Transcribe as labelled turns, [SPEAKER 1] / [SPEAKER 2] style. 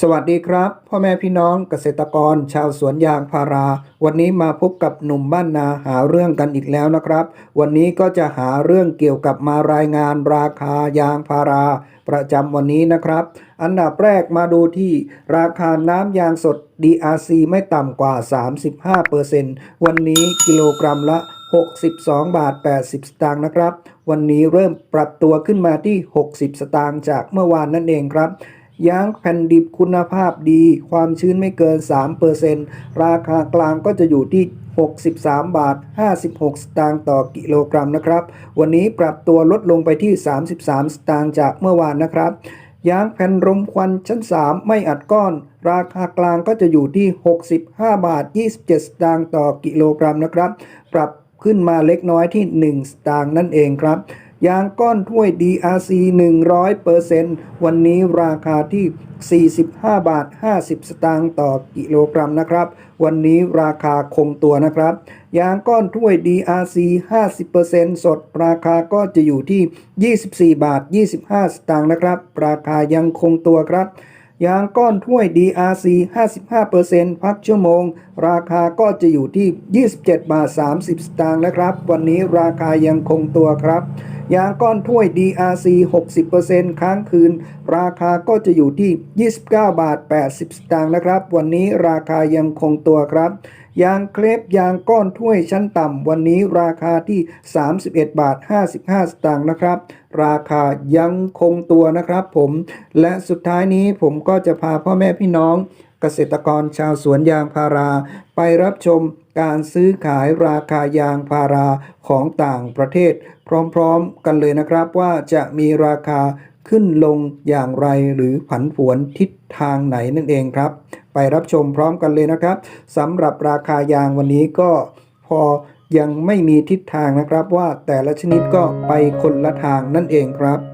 [SPEAKER 1] สวัสดีครับ พ่อแม่พี่น้องเกษตรกรชาวสวนยางพารา วันนี้มาพบกับหนุ่มบ้านนาหาเรื่องกันอีกแล้วนะครับ วันนี้ก็จะหาเรื่องเกี่ยวกับมารายงานราคายางพารา ประจำวันนี้นะครับ อันดับแรกมาดูที่ราคาน้ำยางสด DRC ไม่ต่ำกว่า 35%วันนี้กิโลกรัมละ 62 บาท 80 สตางค์นะครับ วันนี้เริ่มปรับตัวขึ้นมาที่ 60 สตางค์จากเมื่อวานนั่นเองครับยางแผ่นดิบคุณภาพดี ความชื้นไม่เกิน 3%ราคากลางก็จะอยู่ที่ 63 บาท 56 สตางค์ต่อกิโลกรัมนะครับ วันนี้ปรับตัวลดลงไปที่ 33 สตางค์จากเมื่อวานนะครับ ยางแผ่นรมควันชั้น 3 ไม่อัดก้อน ราคากลางก็จะอยู่ที่ 65 บาท 27 สตางค์ต่อกิโลกรัมนะครับ ปรับ ขึ้นมาเล็กน้อยที่ 1 สตางค์นั่นเองครับ ยางก้อนถ้วย DRC 100%วันนี้ราคาที่ 45 บาท 50 สตางค์ต่อกิโลกรัมนะครับ วันนี้ราคาคงตัวนะครับ ยางก้อนถ้วย DRC 50%สด ราคาก็จะอยู่ที่ 24 บาท 25 สตางค์นะครับ ราคายังคงตัวครับ ยางก้อนถ้วย DRC 55%พักชั่วโมง ราคาก็จะอยู่ที่ 27 บาท 30 สตางค์นะครับ วันนี้ราคายังคงตัวครับ ยางก้อนถ้วย DRC 60%ค้างคืน ราคาก็จะอยู่ที่ 29 บาท 80 สตางค์นะครับ วันนี้ราคายังคงตัวครับยางเคลปยางก้อนถ้วยชั้นต่ำ วันนี้ราคาที่ 31 บาท 55 สตางค์นะครับ ราคายังคงตัวนะครับผม และสุดท้ายนี้ผมก็จะพาพ่อแม่พี่น้อง เกษตรกรชาวสวนยางพารา ไปรับชมการซื้อขายราคายางพาราของต่างประเทศ พร้อมๆกันเลยนะครับว่าจะมีราคาขึ้นลงอย่างไรหรือผันผวนทิศทางไหนนั่นเองครับ ไปรับชมพร้อมกันเลยนะครับสำหรับราคายางวันนี้ก็พอยังไม่มีทิศทางนะครับว่าแต่ละชนิดก็ไปคนละทางนั่นเองครับ